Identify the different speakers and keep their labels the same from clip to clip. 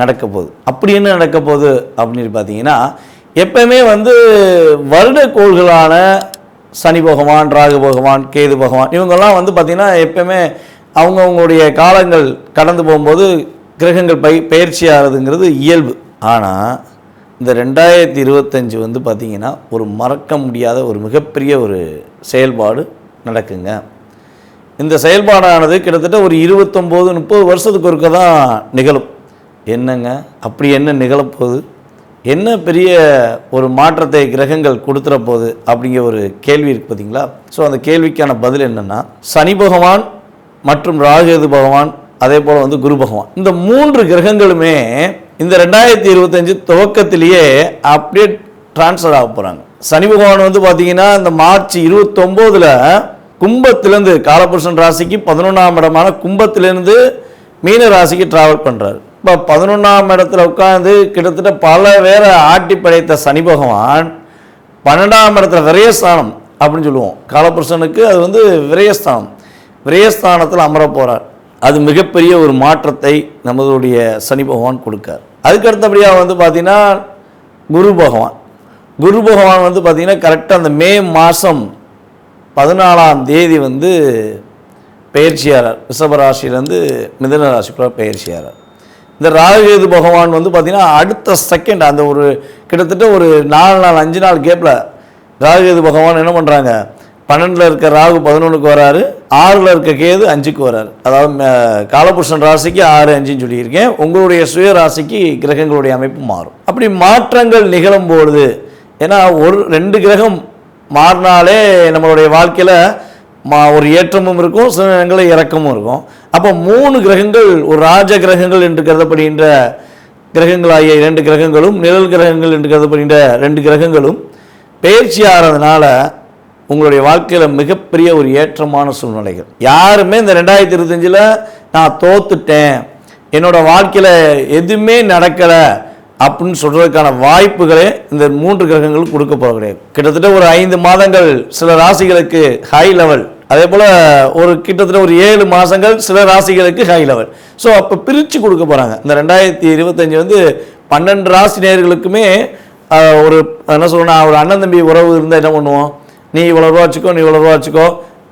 Speaker 1: நடக்க போகுது அப்படி என்ன நடக்க போகுது அப்படின்னு பார்த்தீங்கன்னா எப்பயுமே வந்து வருட கோள்களான சனி பகவான் ராகு பகவான் கேது பகவான் இவங்கெல்லாம் வந்து பார்த்திங்கன்னா எப்பயுமே அவங்கவுங்களுடைய காலங்கள் கடந்து போகும்போது கிரகங்கள் பை பயிற்சி ஆகிறதுங்கிறது இயல்பு. ஆனால் இந்த ரெண்டாயிரத்தி இருபத்தஞ்சி வந்து பார்த்திங்கன்னா ஒரு மறக்க முடியாத ஒரு மிகப்பெரிய ஒரு செயல்பாடு நடக்குங்க. இந்த செயல்பாடானது கிட்டத்தட்ட ஒரு இருபத்தொம்போது முப்பது வருஷத்துக்கு ஒருக்க தான் நிகழும். என்னங்க? அப்படி என்ன நிகழப்போகுது? என்ன பெரிய ஒரு மாற்றத்தை கிரகங்கள் கொடுத்துற போகுது அப்படிங்கிற ஒரு கேள்வி இருக்கு பார்த்தீங்களா ஸோ அந்த கேள்விக்கான பதில் என்னென்னா சனி பகவான் மற்றும் ராகுகேது பகவான் அதே போல் வந்து குரு பகவான். இந்த மூன்று கிரகங்களுமே இந்த ரெண்டாயிரத்தி இருபத்தஞ்சு துவக்கத்திலேயே அப்படியே ட்ரான்ஸ்ஃபர் ஆக போகிறாங்க சனி பகவான் வந்து பார்த்தீங்கன்னா இந்த மார்ச் இருபத்தொம்போதில் கும்பத்திலேருந்து காலபுருஷன் ராசிக்கு பதினொன்றாம் இடமான கும்பத்திலேருந்து மீன ராசிக்கு டிராவல் பண்ணுறாரு இப்போ பதினொன்றாம் இடத்துல உட்காந்து கிட்டத்தட்ட பல பேரை ஆட்டி படைத்த சனி பகவான் பன்னெண்டாம் இடத்துல விரயஸ்தானம் அப்படின்னு சொல்லுவோம். காலபுருஷனுக்கு அது வந்து விரயஸ்தானம். விரயஸ்தானத்தில் அமர போகிறார் அது மிகப்பெரிய ஒரு மாற்றத்தை நமதுடைய சனி பகவான் கொடுக்கார். அதுக்கு அடுத்தபடியாக வந்து பார்த்தீங்கன்னா குரு பகவான். குரு பகவான் வந்து பார்த்திங்கன்னா கரெக்டாக அந்த மே மாதம் பதினாலாம் தேதி வந்து பயிற்சியாளர். ரிஷபராசிலேருந்து மிதன ராசிக்குள்ள பயிற்சியாளர். இந்த ராகுகேது பகவான் வந்து பார்த்திங்கன்னா அடுத்த செகண்ட் அந்த ஒரு கிட்டத்தட்ட ஒரு நாலு நாள் அஞ்சு நாள் கேப்பில் ராகுகேது பகவான் என்ன பண்ணுறாங்க பன்னெண்டில் இருக்க ராகு பதினொன்றுக்கு வராரு ஆறில் இருக்க கேது அஞ்சுக்கு வராரு. அதாவது காலபுருஷன் ராசிக்கு ஆறு அஞ்சுன்னு சொல்லியிருக்கேன். உங்களுடைய சுய ராசிக்கு கிரகங்களுடைய அமைப்பு மாறும். அப்படி மாற்றங்கள் நிகழும் பொழுது ஏன்னா ஒரு ரெண்டு கிரகம் மாறினாலே நம்மளுடைய வாழ்க்கையில் மா ஒரு ஏற்றமும் இருக்கும் சில நேரங்களில் இறக்கமும் இருக்கும். அப்போ மூணு கிரகங்கள் ஒரு ராஜ கிரகங்கள் என்று கருதப்படுகின்ற கிரகங்களாகிய இரண்டு கிரகங்களும் நிழல் கிரகங்கள் என்று கருதப்படுகின்ற ரெண்டு கிரகங்களும் பயிற்சி ஆகிறதுனால உங்களுடைய வாழ்க்கையில் மிகப்பெரிய ஒரு ஏற்றமான சூழ்நிலைகள். யாருமே இந்த ரெண்டாயிரத்தி இருபத்தஞ்சில் நான் தோத்துட்டேன். என்னோடய வாழ்க்கையில் எதுவுமே நடக்கலை. அப்படின்னு சொல்கிறதுக்கான வாய்ப்புகளே இந்த மூன்று கிரகங்கள் கொடுக்க போக கிடையாது. கிட்டத்தட்ட ஒரு ஐந்து மாதங்கள் சில ராசிகளுக்கு ஹை லெவல் அதே போல் ஒரு கிட்டத்தட்ட ஒரு ஏழு மாதங்கள் சில ராசிகளுக்கு ஹை லெவல் ஸோ அப்போ பிரித்து கொடுக்க போகிறாங்க இந்த ரெண்டாயிரத்தி இருபத்தஞ்சி வந்து பன்னெண்டு ராசி நேர்களுக்குமே ஒரு என்ன சொல்லணும் ஒரு அண்ணன் தம்பி உறவு இருந்தால் என்ன பண்ணுவோம்? நீ இவ்வளோ ரூபா வச்சுக்கோ நீ இவ்வளோ ரூபா வச்சுக்கோ.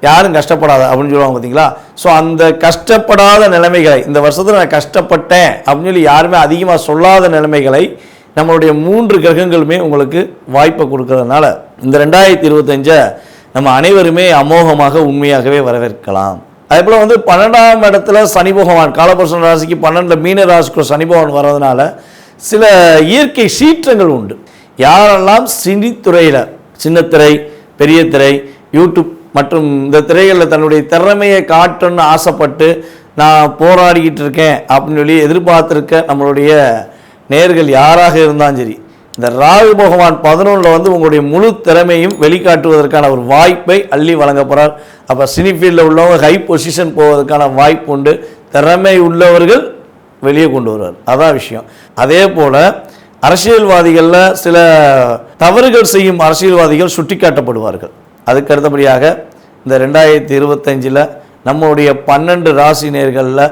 Speaker 1: யாரும் கஷ்டப்படாத அப்படின்னு சொல்லுவாங்க பார்த்தீங்களா? ஸோ அந்த கஷ்டப்படாத நிலைமைகளை இந்த வருஷத்தில் நான் கஷ்டப்பட்டேன் அப்படின்னு சொல்லி யாருமே அதிகமாக சொல்லாத நிலைமைகளை நம்மளுடைய மூன்று கிரகங்களுமே உங்களுக்கு வாய்ப்பை கொடுக்கறதுனால இந்த ரெண்டாயிரத்தி இருபத்தஞ்சை நம்ம அனைவருமே அமோகமாக உண்மையாகவே வரவேற்கலாம். அதே போல் வந்து பன்னெண்டாம் இடத்துல சனி பகவான் காலபுருஷன் ராசிக்கு பன்னெண்டில் மீன ராசிக்கு சனி பகவான் வர்றதுனால சில இயற்கை சீற்றங்கள் உண்டு. யாரெல்லாம் சினித்துறையில் சின்னத்திரை பெரிய திரை யூடியூப் மற்றும் இந்த திரைகளில் தன்னுடைய திறமையை காட்டணும்னு ஆசைப்பட்டு நான் போராடிக்கிட்டு இருக்கேன் அப்படின்னு சொல்லி எதிர்பார்த்துருக்க நம்மளுடைய நேர்கள் யாராக இருந்தாலும் சரி இந்த ராகு பகவான் பதினொன்றில் வந்து உங்களுடைய முழு திறமையும் வெளிக்காட்டுவதற்கான ஒரு வாய்ப்பை அள்ளி வழங்க போகிறார் அப்போ சினி ஃபீல்டில் உள்ளவங்க ஹை பொசிஷன் போவதற்கான வாய்ப்பு உண்டு. திறமை உள்ளவர்கள் வெளியே கொண்டு வருவார். அதான் விஷயம். அதே போல் அரசியல்வாதிகளில் சில தவறுகள் செய்யும் அரசியல்வாதிகள் சுட்டிக்காட்டப்படுவார்கள். அதுக்கு அடுத்தபடியாக இந்த ரெண்டாயிரத்தி இருபத்தஞ்சில் நம்மளுடைய பன்னெண்டு ராசி நேர்களில்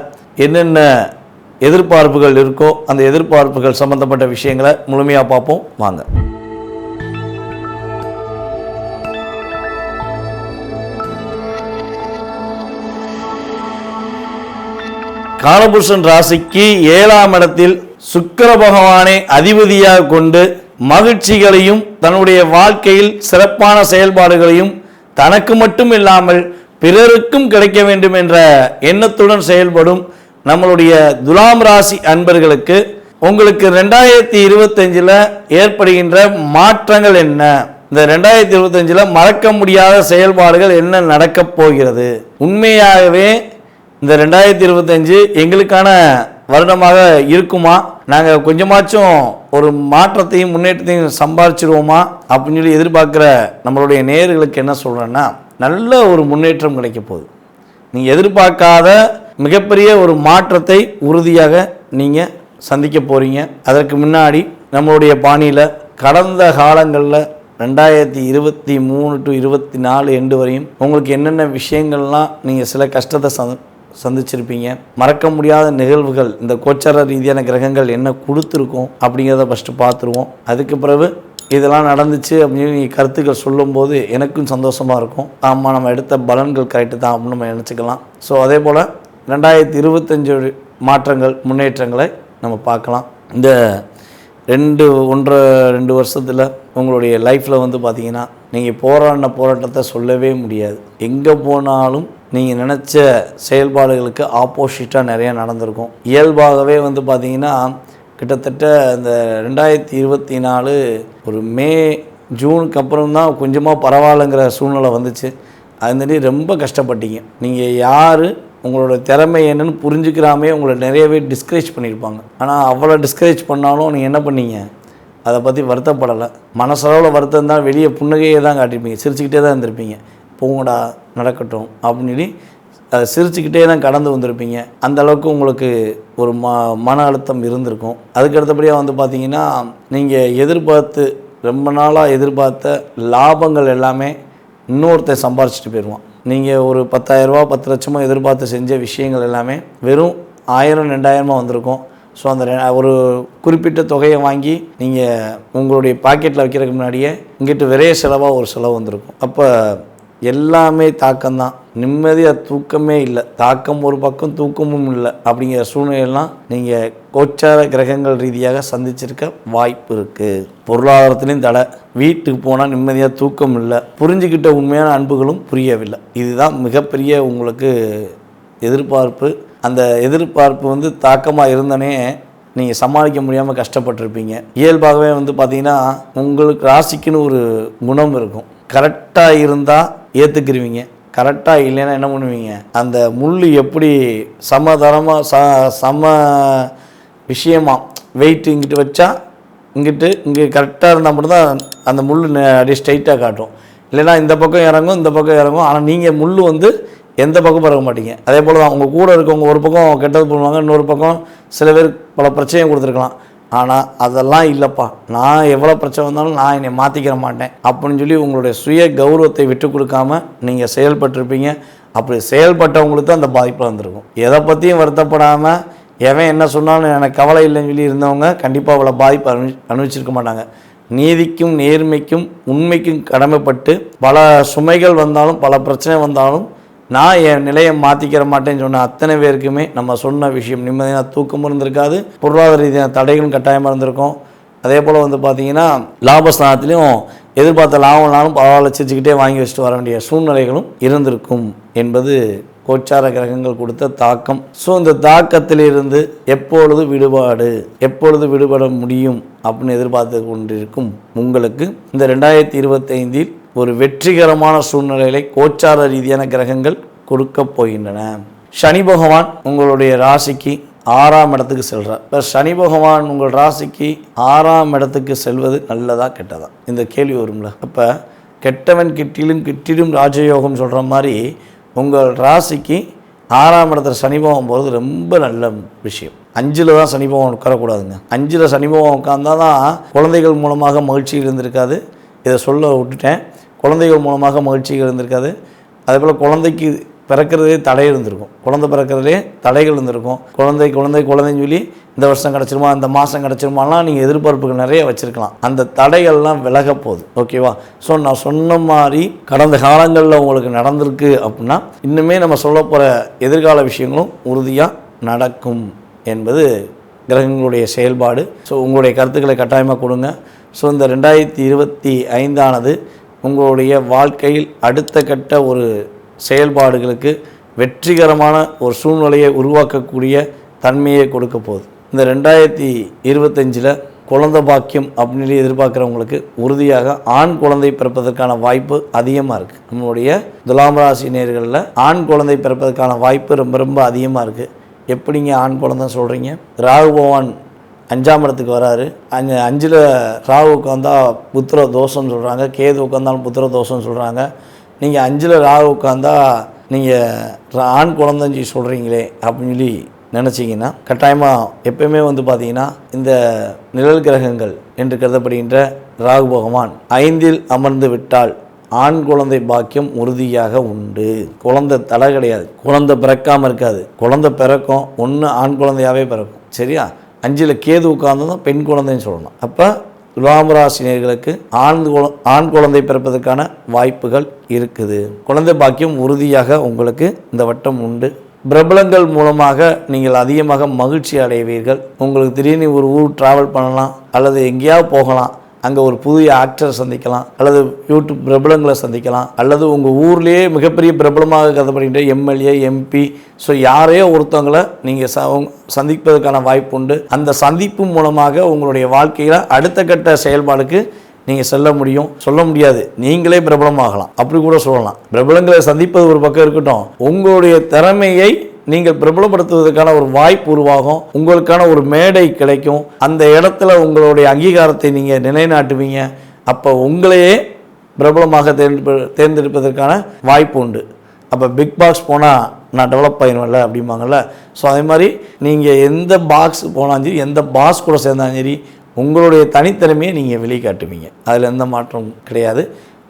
Speaker 1: என்னென்ன எதிர்பார்ப்புகள் இருக்கோ அந்த எதிர்பார்ப்புகள் சம்பந்தப்பட்ட விஷயங்களை முழுமையாக பார்ப்போம். வாங்க. காலபுருஷன் ராசிக்கு ஏழாம் இடத்தில் சுக்கர பகவானை அதிபதியாக கொண்டு மகிழ்ச்சிகளையும் தன்னுடைய வாழ்க்கையில் சிறப்பான செயல்பாடுகளையும் தனக்கு மட்டும் இல்லாமல் பிறருக்கும் கிடைக்க வேண்டும் என்ற எண்ணத்துடன் செயல்படும் நம்மளுடைய துலாம் ராசி அன்பர்களுக்கு உங்களுக்கு ரெண்டாயிரத்தி இருபத்தஞ்சில் ஏற்படுகின்ற மாற்றங்கள் என்ன? இந்த ரெண்டாயிரத்தி இருபத்தஞ்சில் மறக்க முடியாத செயல்பாடுகள் என்ன நடக்கப் போகிறது? உண்மையாகவே இந்த ரெண்டாயிரத்தி இருபத்தஞ்சு எங்களுக்கான வருடமாக இருக்குமா? நாங்கள் கொஞ்சமாச்சும் ஒரு மாற்றத்தையும் முன்னேற்றத்தையும் சம்பாதிச்சிருவோமா அப்படின்னு சொல்லி எதிர்பார்க்குற நம்மளுடைய நேர்களுக்கு என்ன சொல்கிறேன்னா நல்ல ஒரு முன்னேற்றம் கிடைக்க போகுது. நீங்கள் எதிர்பார்க்காத மிகப்பெரிய ஒரு மாற்றத்தை உறுதியாக நீங்கள் சந்திக்க போகிறீங்க அதற்கு முன்னாடி நம்மளுடைய பாணியில் கடந்த காலங்களில் ரெண்டாயிரத்தி இருபத்தி மூணு டு இருபத்தி நாலு எண்டு வரையும் உங்களுக்கு என்னென்ன விஷயங்கள்லாம் நீங்கள் சில கஷ்டத்தை சந் சந்திச்சிருப்பீங்க. மறக்க முடியாத நிகழ்வுகள் இந்த கோச்சார ரீதியான கிரகங்கள் என்ன கொடுத்துருக்கோம் அப்படிங்கிறத ஃபஸ்ட்டு பார்த்துருவோம். அதுக்கு பிறகு இதெல்லாம் நடந்துச்சு அப்படின்னு நீங்கள் கருத்துக்கள் சொல்லும்போது எனக்கும் சந்தோஷமாக இருக்கும். ஆமாம் நம்ம எடுத்த பலன்கள் கரெக்டு தான் அப்படின்னு நம்ம நினச்சிக்கலாம். ஸோ அதே போல் ரெண்டாயிரத்தி இருபத்தஞ்சு மாற்றங்கள் முன்னேற்றங்களை நம்ம பார்க்கலாம். இந்த ரெண்டு ஒன்றரை ரெண்டு வருஷத்தில் உங்களுடைய லைஃப்பில் வந்து பார்த்திங்கன்னா நீங்கள் போராடின போராட்டத்தை சொல்லவே முடியாது. எங்கே போனாலும் நீங்கள் நினச்ச செயல்பாடுகளுக்கு ஆப்போசிட்டாக நிறையா நடந்திருக்கும். இயல்பாகவே வந்து பார்த்தீங்கன்னா கிட்டத்தட்ட இந்த ரெண்டாயிரத்தி இருபத்தி நாலு ஒரு மே ஜூனுக்கு அப்புறம் தான் கொஞ்சமாக பரவாயில்லைங்கிற சூழ்நிலை வந்துச்சு. அதுமாரி ரொம்ப கஷ்டப்பட்டீங்க. நீங்கள் யார் உங்களோட திறமை என்னன்னு புரிஞ்சுக்கிறாமே உங்களை நிறையவே டிஸ்கரேஜ் பண்ணியிருப்பாங்க ஆனால் அவ்வளோ டிஸ்கரேஜ் பண்ணாலும் நீங்கள் என்ன பண்ணீங்க? அதை பற்றி வருத்தப்படலை. மனசளவில் வருத்தம் தான் வெளியே புன்னகையை தான் காட்டியிருப்பீங்க. சிரிச்சுக்கிட்டே தான் இருந்திருப்பீங்க. போங்கடா நடக்கட்டும் அப்படின்னு சொல்லி அதை சிரிச்சுக்கிட்டே தான் கடந்து வந்திருப்பீங்க. அந்த அளவுக்கு உங்களுக்கு ஒரு ம மன அழுத்தம் இருந்திருக்கும். அதுக்கு அடுத்தபடியாக வந்து பார்த்தீங்கன்னா நீங்கள் எதிர்பார்த்து ரொம்ப நாளாக எதிர்பார்த்த லாபங்கள் எல்லாமே இன்னொருத்தன் சம்பாரிச்சிட்டு போயிடுவான். நீங்கள் ஒரு பத்தாயிரரூபா பத்து லட்சமாக எதிர்பார்த்து செஞ்ச விஷயங்கள் எல்லாமே வெறும் ஆயிரம் ரெண்டாயிரமாக வந்திருக்கும். ஸோ அந்த ரெ- ஒரு குறிப்பிட்ட தொகையை வாங்கி நீங்கள் உங்களுடைய பாக்கெட்டில் வைக்கிறதுக்கு முன்னாடியே இங்கிட்டு விரைய செலவாக ஒரு செலவு வந்திருக்கும். அப்போ எல்லாமே தாக்கம்தான். நிம்மதியாக தூக்கமே இல்லை. தாக்கம் ஒரு பக்கம் தூக்கமும் இல்லை. அப்படிங்கிற சூழ்நிலையெல்லாம் நீங்கள் கோச்சார கிரகங்கள் ரீதியாக சந்திச்சிருக்க வாய்ப்பு இருக்குது பொருளாதாரத்துலேயும் தடை. வீட்டுக்கு போனால் நிம்மதியாக தூக்கம் இல்லை. புரிஞ்சுக்கிட்ட உண்மையான அன்புகளும் புரியவில்லை. இதுதான் மிகப்பெரிய உங்களுக்கு எதிர்பார்ப்பு. அந்த எதிர்பார்ப்பு வந்து தாக்கமாக இருந்தனே நீங்கள் சமாளிக்க முடியாமல் கஷ்டப்பட்டிருப்பீங்க. இயல்பாகவே வந்து பார்த்தீங்கன்னா உங்களுக்கு ராசிக்குன்னு ஒரு குணம் இருக்கும். கரெக்டாக இருந்தால் ஏற்றுக்கிருவீங்க கரெக்டாக இல்லைன்னா என்ன பண்ணுவீங்க? அந்த முள் எப்படி சமதரமாக ச சம விஷயமா வெயிட் இங்கிட்டு வச்சா இங்கிட்டு இங்கே கரெக்டாக இருந்தால் மட்டும்தான் அந்த முள் அப்படியே ஸ்ட்ரைட்டாக காட்டும். இல்லைன்னா இந்த பக்கம் இறங்கும் இந்த பக்கம் இறங்கும். ஆனால் நீங்கள் முள் வந்து எந்த பக்கம் பிறக்க மாட்டீங்க. அதே போல் தான் உங்கள் கூட இருக்கவங்க ஒரு பக்கம் கெட்டது பண்ணுவாங்க இன்னொரு பக்கம் சில பேர் பல பிரச்சனையை கொடுத்துருக்கலாம். ஆனால் அதெல்லாம் இல்லைப்பா. நான் எவ்வளோ பிரச்சனை வந்தாலும் நான் என்னை மாற்றிக்கிற மாட்டேன். அப்படின்னு சொல்லி உங்களுடைய சுய கௌரவத்தை விட்டு கொடுக்காமல் நீங்கள் செயல்பட்டிருப்பீங்க. அப்படி செயல்பட்டவங்களுக்கு தான் அந்த பாதிப்பு வந்திருக்கும். எதை பற்றியும் வருத்தப்படாமல் எவன் என்ன சொன்னாலும் எனக்கு கவலை இல்லைன்னு சொல்லி இருந்தவங்க கண்டிப்பாக அவ்வளோ பாதிப்பு அனு அனுபவிச்சிருக்க மாட்டாங்க. நீதிக்கும் நேர்மைக்கும் உண்மைக்கும் கடமைப்பட்டு பல சுமைகள் வந்தாலும் பல பிரச்சனை வந்தாலும் நான் என் நிலையை மாற்றிக்கிற மாட்டேன்னு சொன்ன அத்தனை பேருக்குமே நம்ம சொன்ன விஷயம் நிம்மதியான தூக்கமும் இருந்திருக்காது. பொருளாதார ரீதியான தடைகளும் கட்டாயமாக இருந்திருக்கும். அதே போல் வந்து பார்த்தீங்கன்னா லாபஸ்தானத்துலேயும் எதிர்பார்த்த லாபம்னாலும் பரவாயில்ல சிரிச்சுக்கிட்டே வாங்கி வச்சுட்டு வர வேண்டிய சூழ்நிலைகளும் இருந்திருக்கும் என்பது கோச்சார கிரகங்கள் கொடுத்த தாக்கம். ஸோ இந்த தாக்கத்திலிருந்து எப்பொழுது விடுபாடு எப்பொழுது விடுபட முடியும் அப்படின்னு எதிர்பார்த்து கொண்டிருக்கும் உங்களுக்கு இந்த ரெண்டாயிரத்தி இருபத்தைந்தில் ஒரு வெற்றிகரமான சூழ்நிலைகளை கோச்சார ரீதியான கிரகங்கள் கொடுக்க போகின்றன. சனி பகவான் உங்களுடைய ராசிக்கு ஆறாம் இடத்துக்கு செல்றார். இப்போ சனி பகவான் உங்கள் ராசிக்கு ஆறாம் இடத்துக்கு செல்வது நல்லதா கெட்டதா? இந்த கேள்வி வரும்ல. அப்போ கெட்டவன் கிட்டிலும் கிட்டிலும் ராஜயோகம் சொல்கிற மாதிரி உங்கள் ராசிக்கு ஆறாம் இடத்துல சனிபவம் போகிறது ரொம்ப நல்ல விஷயம். அஞ்சில் தான் சனிபவம் உட்காரக்கூடாதுங்க. அஞ்சில் சனிபவம் பகவான் உட்கார்ந்தா தான் குழந்தைகள் மூலமாக மகிழ்ச்சி இருந்திருக்காது. இதை சொல்ல விட்டுட்டேன். குழந்தைகள் மூலமாக மகிழ்ச்சிகள் இருந்திருக்காது. அதே போல் குழந்தைக்கு பிறக்கிறதே தடை இருந்திருக்கும். குழந்தை பிறக்கிறதுலே தடைகள் இருந்திருக்கும். குழந்தை குழந்தை குழந்தைன்னு சொல்லி இந்த வருஷம் கிடச்சிருமா இந்த மாதம் கிடச்சிருமாலாம் நீங்கள் எதிர்பார்ப்புகள் நிறைய வச்சுருக்கலாம். அந்த தடைகள்லாம் விலக போகுது. ஓகேவா? ஸோ நான் சொன்ன மாதிரி கடந்த காலங்களில் உங்களுக்கு நடந்திருக்கு அப்படின்னா இன்னுமே நம்ம சொல்ல போகிற எதிர்கால விஷயங்களும் உறுதியாக நடக்கும் என்பது கிரகங்களுடைய செயல்பாடு. ஸோ உங்களுடைய கருத்துக்களை கட்டாயமாக கொடுங்க. ஸோ இந்த ரெண்டாயிரத்தி இருபத்தி ஐந்தானது உங்களுடைய வாழ்க்கையில் அடுத்த கட்ட ஒரு செயல்பாடுகளுக்கு வெற்றிகரமான ஒரு சூழ்நிலையை உருவாக்கக்கூடிய தன்மையை கொடுக்க போகுது. இந்த ரெண்டாயிரத்தி இருபத்தஞ்சில் குழந்தை பாக்கியம் அப்படின்னு எதிர்பார்க்குறவங்களுக்கு உறுதியாக ஆண் குழந்தை பிறப்பதற்கான வாய்ப்பு அதிகமாக இருக்குது நம்மளுடைய துலாம் ராசி நேர்களில் ஆண் குழந்தை பிறப்பதற்கான வாய்ப்பு ரொம்ப ரொம்ப அதிகமாக இருக்குது எப்படிங்க ஆண் குழந்தை சொல்கிறீங்க ராகு பகவான் அஞ்சாம் இடத்துக்கு வராரு. அஞ்சு அஞ்சில் ராகு உட்காந்தா புத்திர தோஷம்னு சொல்கிறாங்க கேது உட்காந்தாலும் புத்திர தோஷம்னு சொல்கிறாங்க நீங்கள் அஞ்சில் ராகு உட்காந்தா நீங்கள் ஆண் குழந்தைஞ்சி சொல்கிறீங்களே அப்படின்னு சொல்லி நினச்சிங்கன்னா கட்டாயமாக எப்பயுமே வந்து பார்த்தீங்கன்னா இந்த நிழல் கிரகங்கள் என்று கருதப்படுகின்ற ராகு பகவான் ஐந்தில் அமர்ந்து விட்டால் ஆண் குழந்தை பாக்கியம் உறுதியாக உண்டு. குழந்தை தடை கிடையாது. குழந்தை பிறக்காமல் இருக்காது. குழந்தை பிறக்கும் ஒன்று ஆண் குழந்தையாகவே பிறக்கும். சரியா? அஞ்சில் கேது உட்கார்ந்ததும் பெண் குழந்தைன்னு சொல்லணும். அப்போ துலாமராசினியர்களுக்கு ஆண் குழ ஆண் குழந்தை பிறப்பதற்கான வாய்ப்புகள் இருக்குது. குழந்தை பாக்கியம் உறுதியாக உங்களுக்கு இந்த வட்டம் உண்டு. பிரபலங்கள் மூலமாக நீங்கள் அதிகமாக மகிழ்ச்சி அடைவீர்கள். உங்களுக்கு திடீர்னு ஒரு ஊர் ட்ராவல் பண்ணலாம் அல்லது எங்கேயாவது போகலாம். அங்கே ஒரு புதிய ஆக்டரை சந்திக்கலாம் அல்லது யூடியூப் பிரபலங்களை சந்திக்கலாம் அல்லது உங்கள் ஊர்லேயே மிகப்பெரிய பிரபலமாக கருதப்படுகின்ற எம்எல்ஏ எம்பி ஸோ யாரையோ ஒருத்தவங்களை நீங்கள் ச சந்திப்பதற்கான வாய்ப்பு உண்டு. அந்த சந்திப்பு மூலமாக உங்களுடைய வாழ்க்கையில் அடுத்த கட்ட செயல்பாடுக்கு நீங்கள் செல்ல முடியும். சொல்ல முடியாது. நீங்களே பிரபலமாகலாம். அப்படி கூட சொல்லலாம். பிரபலங்களை சந்திப்பது ஒரு பக்கம் இருக்கட்டும். உங்களுடைய திறமையை நீங்கள் பிரபலப்படுத்துவதற்கான ஒரு வாய்ப்பு உருவாகும். உங்களுக்கான ஒரு மேடை கிடைக்கும். அந்த இடத்துல உங்களுடைய அங்கீகாரத்தை நீங்கள் நிலைநாட்டுவீங்க. அப்போ உங்களையே பிரபலமாக தேர்ந்தெடுப்ப தேர்ந்தெடுப்பதற்கான வாய்ப்பு உண்டு. அப்போ பிக் பாக்ஸ் போனால் நான் டெவலப் ஆயிடுவேன்ல அப்படிம்பாங்கல்ல. ஸோ அதே மாதிரி நீங்கள் எந்த பாக்ஸ் போனாலும் சரி எந்த பாஸ் கூட சேர்ந்தாலும் சரி உங்களுடைய தனித்திறமையை நீங்கள் வெளிக்காட்டுவீங்க. அதில் எந்த மாற்றமும் கிடையாது.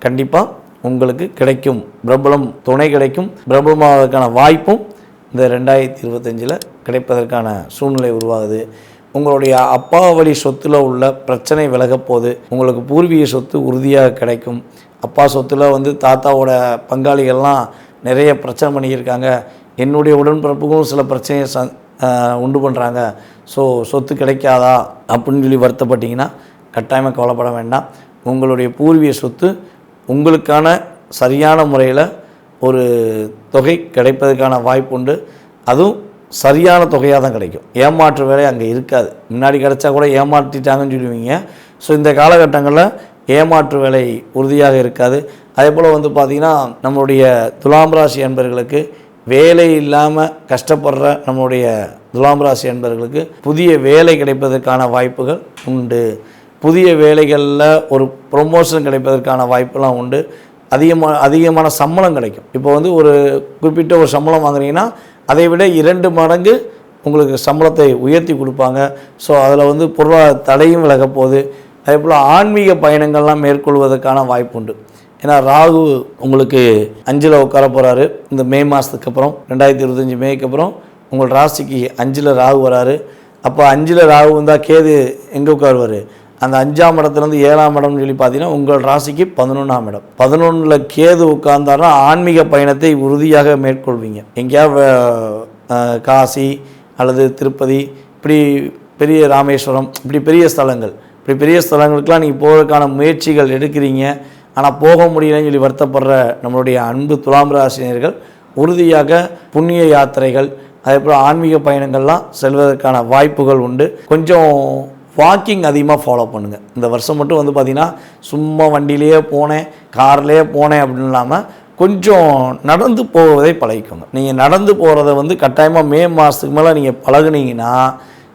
Speaker 1: கண்டிப்பாக உங்களுக்கு கிடைக்கும். பிரபலம் துணை கிடைக்கும். பிரபலமாவதற்கான வாய்ப்பும் இந்த ரெண்டாயிரத்தி இருபத்தஞ்சில் கிடைப்பதற்கான சூழ்நிலை உருவாகுது. உங்களுடைய அப்பா வழி சொத்தில் உள்ள பிரச்சனை விலகப்போகுது உங்களுக்கு பூர்வீக சொத்து உறுதியாக கிடைக்கும். அப்பா சொத்தில் வந்து தாத்தாவோட பங்காளிகள்லாம் நிறைய பிரச்சனை பண்ணியிருக்காங்க. என்னுடைய உடன்பிறப்புக்கும் சில பிரச்சனையை ச உண்டு பண்ணுறாங்க ஸோ சொத்து கிடைக்காதா அப்படின்னு சொல்லி வருத்தப்பட்டீங்கன்னா கட்டாயமாக கவலைப்பட வேண்டாம். உங்களுடைய பூர்வீக சொத்து உங்களுக்கான சரியான முறையில் ஒரு தொகை கிடைப்பதற்கான வாய்ப்பு உண்டு. அதுவும் சரியான தொகையாக தான் கிடைக்கும். ஏமாற்று வேலை அங்கே இருக்காது. முன்னாடி கிடைச்சா கூட ஏமாற்றிட்டாங்கன்னு சொல்லுவீங்க. ஸோ இந்த காலகட்டங்களில் ஏமாற்று வேலை உறுதியாக இருக்காது. அதே போல் வந்து பார்த்திங்கன்னா நம்மளுடைய துலாம் ராசி அன்பர்களுக்கு வேலை இல்லாமல் கஷ்டப்படுற நம்மளுடைய துலாம் ராசி அன்பர்களுக்கு புதிய வேலை கிடைப்பதற்கான வாய்ப்புகள் உண்டு. புதிய வேலைகளில் ஒரு ப்ரொமோஷன் கிடைப்பதற்கான வாய்ப்பெல்லாம் உண்டு. அதிகமாக அதிகமான சம்பளம் கிடைக்கும். இப்போ வந்து ஒரு குறிப்பிட்ட ஒரு சம்பளம் வாங்குறீங்கன்னா அதை விட இரண்டு மடங்கு உங்களுக்கு சம்பளத்தை உயர்த்தி கொடுப்பாங்க. ஸோ அதில் வந்து பொருளாதார தடையும் விலகப்போகுது அதே போல் ஆன்மீக பயணங்கள்லாம் மேற்கொள்வதற்கான வாய்ப்பு உண்டு. ஏன்னா ராகு உங்களுக்கு அஞ்சில் உட்கார போகிறாரு இந்த மே மாதத்துக்கு அப்புறம் ரெண்டாயிரத்தி இருபத்தஞ்சி மேக்கு அப்புறம் உங்கள் ராசிக்கு அஞ்சில் ராகு வராரு. அப்போ அஞ்சில் ராகு வந்தால் கேது எங்கே உட்காருவார்? அந்த அஞ்சாம் இடத்துலேருந்து ஏழாம் இடம்னு சொல்லி பார்த்தீங்கன்னா உங்கள் ராசிக்கு பதினொன்றாம் இடம். பதினொன்றில் கேது உட்கார்ந்தாருன்னா ஆன்மீக பயணத்தை உறுதியாக மேற்கொள்வீங்க. எங்கேயாவது காசி அல்லது திருப்பதி இப்படி பெரிய ராமேஸ்வரம் இப்படி பெரிய ஸ்தலங்கள். இப்படி பெரிய ஸ்தலங்களுக்கெலாம் நீங்கள் போவதற்கான முயற்சிகள் எடுக்கிறீங்க. ஆனால் போக முடியலன்னு சொல்லி வருத்தப்படுற நம்மளுடைய அன்பு துலாம் ராசினியர்கள் உறுதியாக புண்ணிய யாத்திரைகள் அதே போல் ஆன்மீக பயணங்கள்லாம் செல்வதற்கான வாய்ப்புகள் உண்டு. கொஞ்சம் வாக்கிங் அதிகமாக ஃபாலோ பண்ணுங்கள் இந்த வருஷம் மட்டும் வந்து பார்த்திங்கன்னா சும்மா வண்டியிலேயே போனேன் கார்லேயே போனேன் அப்படின்னு இல்லாமல் கொஞ்சம் நடந்து போவதை பழகிக்கோங்க. நீங்கள் நடந்து போகிறத வந்து கட்டாயமாக மே மாதத்துக்கு மேலே நீங்கள் பழகுனீங்கன்னா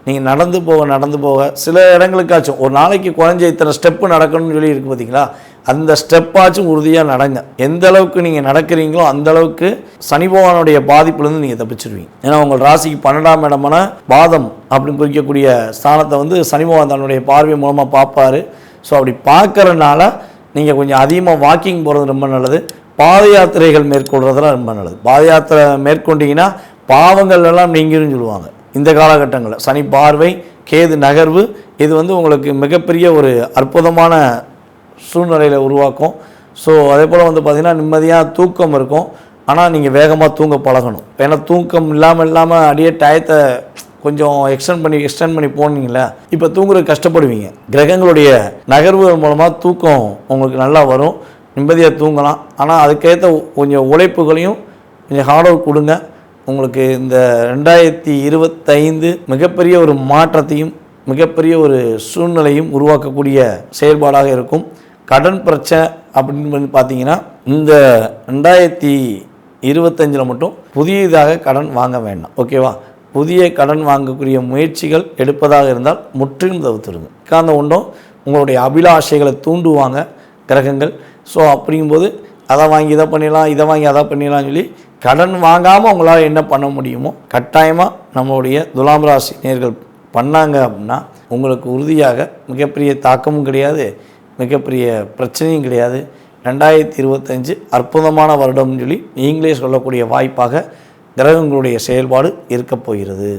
Speaker 1: நீங்கள் நடந்து போக நடந்து போக சில இடங்களுக்காச்சும் ஒரு நாளைக்கு குறைஞ்ச இத்தனை ஸ்டெப்பு நடக்கணும்னு சொல்லி இருக்கு பார்த்தீங்களா அந்த ஸ்டெப்பாச்சும் உறுதியாக நடங்க. எந்த அளவுக்கு நீங்கள் நடக்கிறீங்களோ அந்த அளவுக்கு சனி பகவானுடைய பாதிப்புலேருந்து நீங்கள் தப்பிச்சிருவீங்க. ஏன்னா உங்கள் ராசிக்கு பன்னெண்டாம் இடமான பாதம் அப்படின்னு குறிக்கக்கூடிய ஸ்தானத்தை வந்து சனி பகவான் தன்னுடைய பார்வை மூலமாக பார்ப்பாரு. ஸோ அப்படி பார்க்கறனால நீங்கள் கொஞ்சம் அதிகமாக வாக்கிங் போகிறது ரொம்ப நல்லது. பாத யாத்திரைகள் மேற்கொள்றதெல்லாம் ரொம்ப நல்லது. பாத யாத்திரை மேற்கொண்டீங்கன்னா பாவங்கள் எல்லாம் நீங்கிரும் சொல்லுவாங்க. இந்த காலகட்டங்களில் சனி பார்வை கேது நகர்வு இது வந்து உங்களுக்கு மிகப்பெரிய ஒரு அற்புதமான சூழ்நிலையில் உருவாக்கும். ஸோ அதே போல் வந்து பார்த்திங்கன்னா நிம்மதியாக தூக்கம் இருக்கும். ஆனால் நீங்கள் வேகமாக தூங்க பழகணும். ஏன்னா தூக்கம் இல்லாமல் இல்லாமல் அப்படியே டயத்தை கொஞ்சம் எக்ஸ்டெண்ட் பண்ணி எக்ஸ்டெண்ட் பண்ணி போனீங்களே இப்போ தூங்குறது கஷ்டப்படுவீங்க. கிரகங்களுடைய நகர்வுகள் மூலமாக தூக்கம் உங்களுக்கு நல்லா வரும். நிம்மதியாக தூங்கலாம். ஆனால் அதுக்கேற்ற கொஞ்சம் உழைப்புகளையும் கொஞ்சம் ஹார்ட் ஒர்க் கொடுங்க. உங்களுக்கு இந்த ரெண்டாயிரத்தி இருபத்தைந்து மிகப்பெரிய ஒரு மாற்றத்தையும் மிகப்பெரிய ஒரு சூழ்நிலையும் உருவாக்கக்கூடிய செயல்பாடாக இருக்கும். கடன் பிரச்சனை அப்படின்னு பார்த்தீங்கன்னா இந்த ரெண்டாயிரத்தி இருபத்தஞ்சில் மட்டும் புதியதாக கடன் வாங்க வேண்டாம். ஓகேவா புதிய கடன் வாங்கக்கூடிய முயற்சிகள் எடுப்பதாக இருந்தால் முற்றிலும் தவிர்த்துருங்க உட்கார்ந்த ஒன்றும் உங்களுடைய அபிலாஷைகளை தூண்டுவாங்க கிரகங்கள். ஸோ அப்படிங்கும்போது அதை வாங்கி இதை பண்ணிடலாம் இதை வாங்கி அதை பண்ணிடலாம்னு சொல்லி கடன் வாங்காமல் உங்களால் என்ன பண்ண முடியுமோ கட்டாயமாக நம்மளுடைய துலாம் ராசி நேர்கள் பண்ணாங்க அப்படின்னா உங்களுக்கு உறுதியாக மிகப்பெரிய தாக்கமும் கிடையாது. மிகப்பெரிய பிரச்சனையும் கிடையாது. ரெண்டாயிரத்தி இருபத்தஞ்சு அற்புதமான வருடம்னு சொல்லி நீங்களே சொல்லக்கூடிய வாய்ப்பாக கிரகங்களுடைய செயல்பாடு இருக்கப் போகிறது.